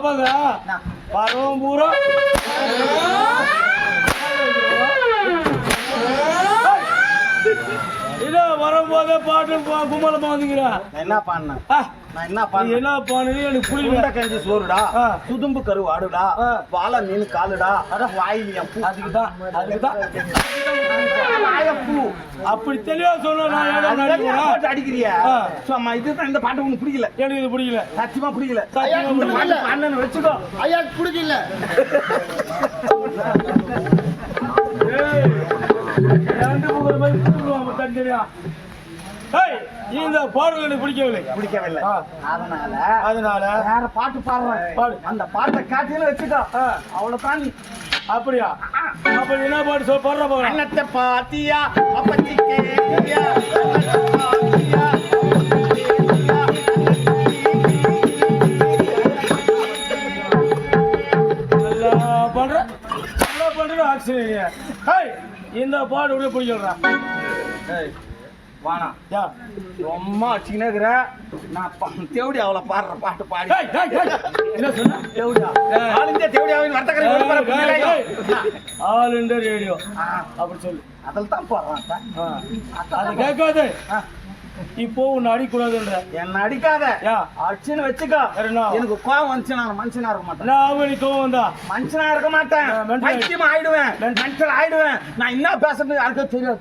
போக பருவம் பூரா. இல்ல வரும்போதே பாட்டு கும்பலமா வந்துக்கிறா நான் என்ன பண்ணேன் ஆ, நான் என்ன பண்ணேன் என்ன பண்ணுது எனக்கு புரியல. உருண்டை கஞ்சி சோறுடா ஆ. சுதும்பு கருவாடுடா ஆ. வாழை மீன் காலுடா வாயில் என் பூ. அதுக்கு தான் அதுக்கு தான் வாழைப்பூ. அப்படி தெளிவா சொல்ல அடிக்கிறியா. ஆ. சும்மா இதுதான் இந்த பாட்டு உனக்கு பிடிக்கல. எனக்கு இது பிடிக்கல. சத்தியமா பிடிக்கல. அண்ணன் வச்சுக்கோ. ஐயா பிடிக்கல. ரெண்டு முகர் மாதிரி தனித்தனியா. இந்த பாடல் எனக்கு பிடிக்கவில்லை. பிடிக்கவில்லை. அதனால அதனால வேற பாட்டு பாடுறேன். பாடு. அந்த பாட்டை காட்டில வச்சுக்கோ. ஆ, அவ்வளவுதான். அப்படியா? அப்ப என்ன பாட்டு சொல் பாடுற போகிறேன் அன்னத்தை பாத்தியா? ஏய் இந்த பாட்டு கூட பிடிக்கலடா யா. ரொம்ப அடிச்சுக்கினே இருக்கிற. நான் தேவடி அவளை பாடுற பாட்டு பாடி. என்ன சொன்ன? தேவடியா. ஆல் இந்தியா தேவடியாவின் வர்த்தகரை? All radio. அப்படி சொல்லு. அதில் தான் போடுறான். அது கேட்காது. இப்போ உன்னை அடிக்கூடாதுன்ற. என்னை அடிக்காத. அடிச்சுன்னு வச்சுக்கோ. எனக்கு கோவம் வந்துச்சு நான் மனுஷனா இருக்க மாட்டேன். அவனி கோவம் வந்தா? மனுஷனா இருக்க மாட்டேன். ஆயிடுவேன். மனுஷன் ஆயிடுவேன். நான் என்ன பேசுறது யாருக்கும் தெரியாது.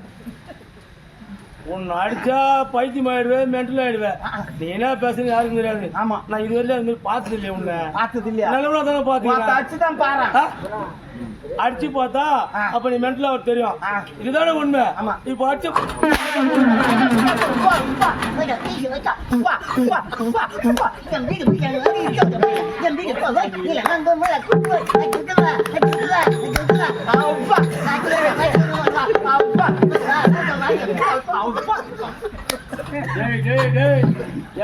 உன்னை அடிச்சா பைத்தியம் ஆயிடுவேன் மென்டல் ஆயிடுவேன் நீ என்ன பேசுறது யாருக்கும் தெரியாது ஆமா நான் இதுவரையிலும் அது மாதிரி பார்த்தது இல்லையா உன்னை பார்த்தது இல்லையா நல்லவனா தானே பார்த்து பாத்தீங்க அடிச்சுதான் பாரு அடிச்சு பார்த்தா. அப்ப நீ மென்டல் அவர் தெரியும். இதுதானே உண்மை ஆமா. இப்ப அடிச்சு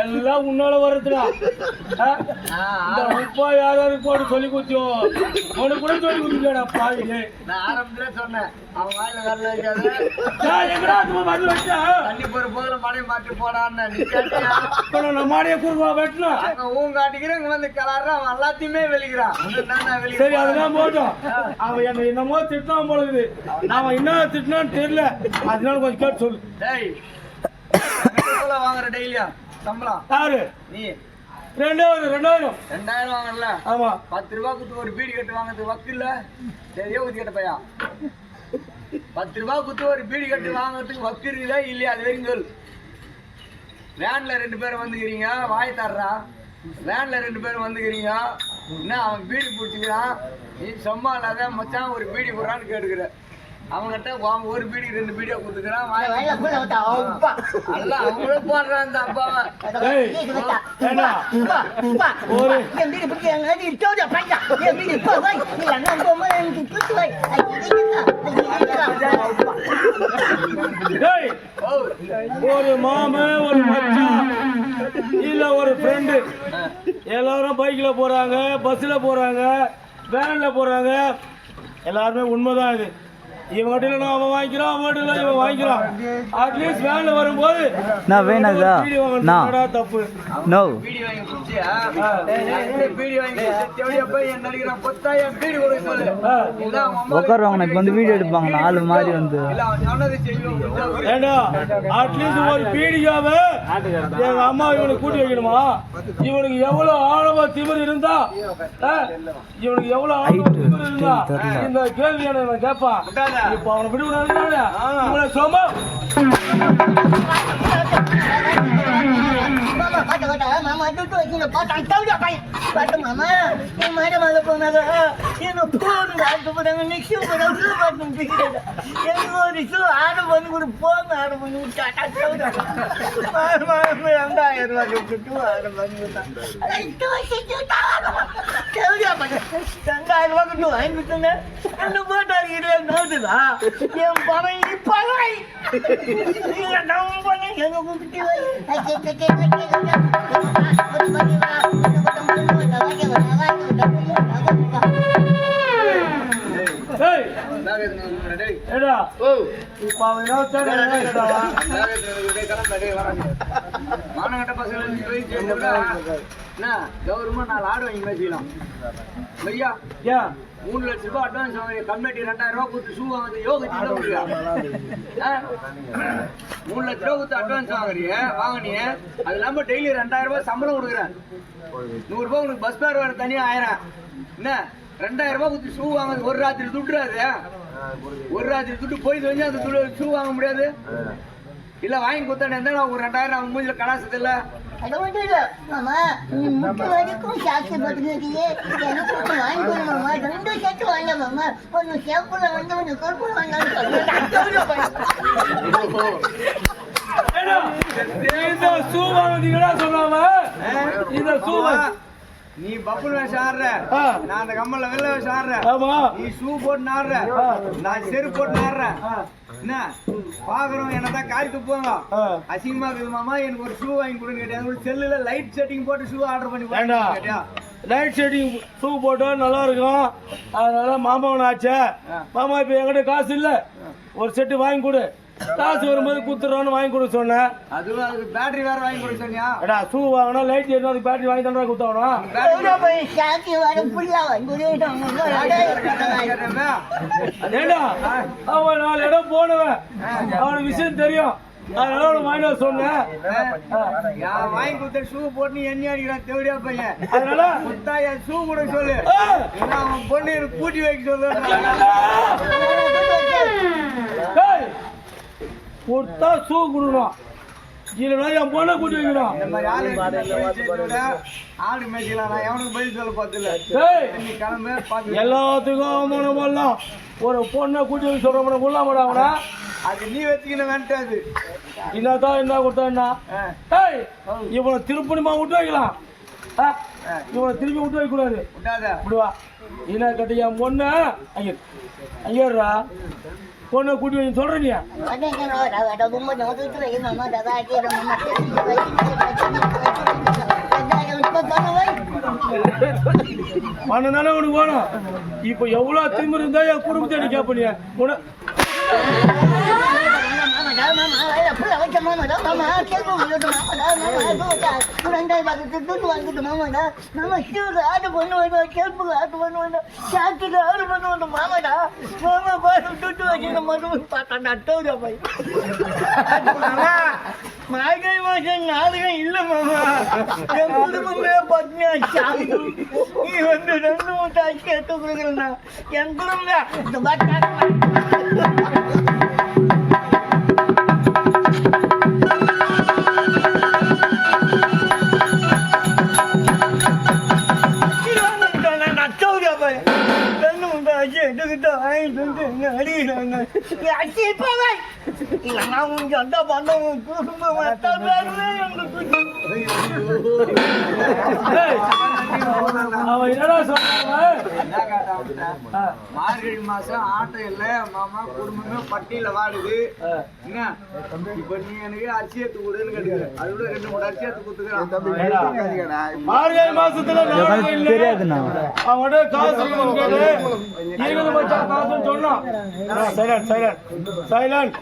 எல்லாம் உன்னால வருதுடா? இந்த உப்பா யார் யாருக்கு போட்டு சொல்லி கொடுத்தியோ? உனக்கு கூட சொல்லி கொடுத்துடா பாவி. நான் ஆரம்பத்திலே சொன்னேன் அவன் வாயில வரல எங்கடா சும்மா வந்து வச்சா? தண்ணி போற போதுல மாட்டி போடான்னு. இப்ப நான் நம்மாடியே குறுவா வெட்டணும் ஊன் காட்டிக்கிறேன் இங்க வந்து கிளாடுறான் அவன் எல்லாத்தையுமே வெளிக்கிறான் சரி அதெல்லாம் போட்டோம். அவன் என்ன என்னமோ திட்டினான் போல இருக்குது. அவன் என்ன திட்டினான்னு தெரியல. அதனால கொஞ்சம் கேட்டு சொல்லு. எவ்வளவு வாங்குற டெய்லியா சம்பளம்? யாரு நீ? ரெண்டாயிரம் ரெண்டாயிரம். ரெண்டாயிரம் வாங்கல ஆமா. பத்து ரூபா குத்து ஒரு பீடி கட்டு வாங்குறது வக்கு இல்ல? சரியா ஊத்தி கட்ட பையா? பத்து ரூபா குத்து ஒரு பீடி கட்டு வாங்குறதுக்கு வக்கு இருக்குதா இல்லையா? அது வரைக்கும் சொல் வேன்ல ரெண்டு பேரும் வந்துக்கிறீங்க. வாய் தர்றா. வேன்ல ரெண்டு பேரும் வந்துக்கிறீங்க. என்ன அவன் பீடி பிடிச்சிக்கிறான்? நீ சும்மா இல்லாத மச்சான் ஒரு பீடி போடுறான்னு கேட்டுக்கிற. அவன்கிட்ட அவன் ஒரு பீடி ரெண்டு பீடியா கொடுத்துக்கிறான் அதெல்லாம் அவங்களும் போடுறான் அந்த அப்பாவை? ஒரு- மாமன் ஒரு மச்சான் இல்ல ஒரு ஃப்ரெண்டு எல்லாரும் பைக்ல போறாங்க பஸ்ல போறாங்க வேன்ல போறாங்க. எல்லாருமே உண்மைதான் இது. இவன் வண்டியில அவன் வாங்கிக்கிறான் வண்டியில இவன் வாங்கிக்கிறான். அட்லீஸ்ட் வேன்ல வரும்போது நான் வேணாதா? நான். தப்பு? நோ உட்காருவாங்க இப்போ வந்து வீடியோ எடுப்பாங்க நாலு மாதிரி வந்து. ஏண்டா அட்லீஸ்ட் ஒரு பீடிக்காவ எங்க அம்மா இவனுக்கு கூட்டி வைக்கணுமா? இவனுக்கு எவ்வளவு ஆழமா திமிர் இருந்தா? இவனுக்கு எவ்வளவு ஆழமா திமிர் இருந்தா இந்த கேள்வி என்ன கேட்பான். இப்ப அவனை விட விடாது சும்மா மாமா பாட்ட பாட்ட மாமா பாட்டா பாட்ட மாமா நீ மேடம் என்ன போன் ஆட்டு போறாங்க நெக்ஸ்ட் போறாங்க ஷூ எனக்கு ஒரு ஷூ ஆர்டர் பண்ணி கொடு போங்க ஆர்டர் பண்ணி விட்டு ரூபாய் ஆர்டர் பண்ணி ரெண்டாயிரம் ரூபாய் வாங்கி போட்டாரு இல்லை என் பணம் நம்ம பணம் எங்க கூப்பிட்டு மானகட்ட பசங்க என்ன கௌரவமா நாலு ஆடு வாங்கி வச்சுக்கலாம் ஐயா ஏன் மூணு லட்ச ரூபாய் அட்வான்ஸ் வாங்க கம்மிட்டி ரெண்டாயிரம் ரூபாய் கொடுத்து ஷூ வாங்குறது யோகத்துக்கு முடியா மூணு லட்ச கொடுத்து அட்வான்ஸ் வாங்குறீங்க வாங்கினீங்க. அது இல்லாம டெய்லி ரெண்டாயிரம் ரூபாய் சம்பளம் கொடுக்குறேன். நூறு ரூபாய் உனக்கு பஸ் ஃபேர் வேற தனியா ஆயிரம். என்ன? ரெண்டாயிரம் ரூபாய் கொடுத்து ஷூ வாங்குறது ஒரு ராத்திரி துட்டுறாது. ஒரு ராத்திரி துட்டு போய் வந்து அந்த ஷூ வாங்க முடியாது. இல்ல வாங்கி கொடுத்தேன் ஒரு ரெண்டாயிரம் அவங்க மூஞ்சில கலாசத்து இல்ல? அது மட்டும் இல்ல. மாமா நீ முட்டு வரைக்கும் சாட்சி எனக்கு வாங்கி கொடு மாமா. ரெண்டு செட்டு வாங்க மாமா. ஒன்னு சேப்புல வந்து ஒன்னு கருப்புல ஏடா, இந்த ஷூ வாங்குனீங்களா சொன்னாம இந்த வாங்க- நீ பப்புல் வேஷம் ஆடுற. நான் அந்த கம்மல்ல வெள்ள வேஷம் ஆடுறேன் ஆமா. நீ ஷூ போட்டு ஆடுற. நான் செருப்பு போட்டு ஆடுறேன் என்ன? பாக்குறோம் என்னதான் காரி துப்புவாங்க. அசிங்கமா இருக்குது மாமா. எனக்கு ஒரு ஷூ வாங்கி கொடுன்னு கேட்டேன். ஒரு செல்லுல லைட் செட்டிங் போட்டு ஷூ ஆர்டர் பண்ணி கேட்டியா? லைட் ஷேடிங் ஷூ போட்டா நல்லா இருக்கும். அதனால மாமாவன் ஆச்சே. மாமா இப்ப என்கிட்ட காசு இல்ல. ஒரு செட்டு வாங்கி கொடு. காசு வரும்போது குத்துறோன்னு வாங்கி கொடு சொன்னேன் அதுக்கு பேட்டரி வேற வாங்கி கொடுக்க சொன்னியா? எடா ஷூ வாங்கினா லைட் ஏறினா அதுக்கு பேட்டரி வாங்கி தானே குத்தவணும்? ஏண்டா? அவன் நாலு இடம் போனவன். அவனுக்கு விஷயம் தெரியும். அதனால வாங்கி வர சொன்னேன் வாங்கி கொடுத்த ஷூ போட்டு எண்ணி அடிக்கிறான் தேவடியா பையன். அதனால? குத்தா என் ஷூ கூட சொல்லு. அவன் பொண்ணு பூட்டி வைக்க சொல்லு. கொடுத்தா ஷூ கொடுக்கணும் இல்லைன்னா என் பொண்ணை கூட்டி வைக்கணும் இந்த மாதிரி ஆளு ஆடு மேய்க்கலாம் நான் எவனுக்கு பதில் சொல்ல பார்த்துல கிளம்பு பார்த்து எல்லாத்துக்கும் அவமானம் பண்ணலாம். ஒரு பொண்ணை கூட்டி வைக்க சொல்றவன கொள்ளாமடா அவனா. அது நீ வச்சுக்கின வேண்டாது என்னதான் என்ன? கொடுத்தா டேய் இவனை திருப்பணிமா விட்டு வைக்கலாம். இவனை திருப்பி விட்டு வைக்க கூடாது விட்டாத விடுவா. என்ன கட்டி என் பொண்ணு ஐயோ ஐயோடா பொண்ணை கூட்டி வந்து சொல்றியா பண்ணனால உனக்கு வேணும். இப்போ எவ்வளோ திரும்ப இருந்தா என் குடும்பத்தை நீ. உன மார்கழி மாசம் நாடகம் இல்ல மாமா என் குடும்பமே பத்னியா சாப்பிட்டு நீ வந்து ரெண்டு மூட்டை அரிசி எடுத்து கொடுக்குறா என் குடும்பம் இந்த பாட்டு டேய், அவன் என்னடா சொல்றான் என்ன கேட்டா மார்கழி மாசம் ஆட்டம் இல்ல மாமா குடும்பமே பட்டியல வாடுது. என்ன? இப்ப நீ எனக்கு அரிசி எடுத்து கொடுன்னு கேட்டுக்கிற. அது விட ரெண்டு மூணு அரிசி எடுத்து கொடுத்துக்கிறான் மார்கழி மாசத்துல தெரியாதுண்ணா? அவன்கிட்ட காசு காசுன்னு சொன்னான். Silent silent silent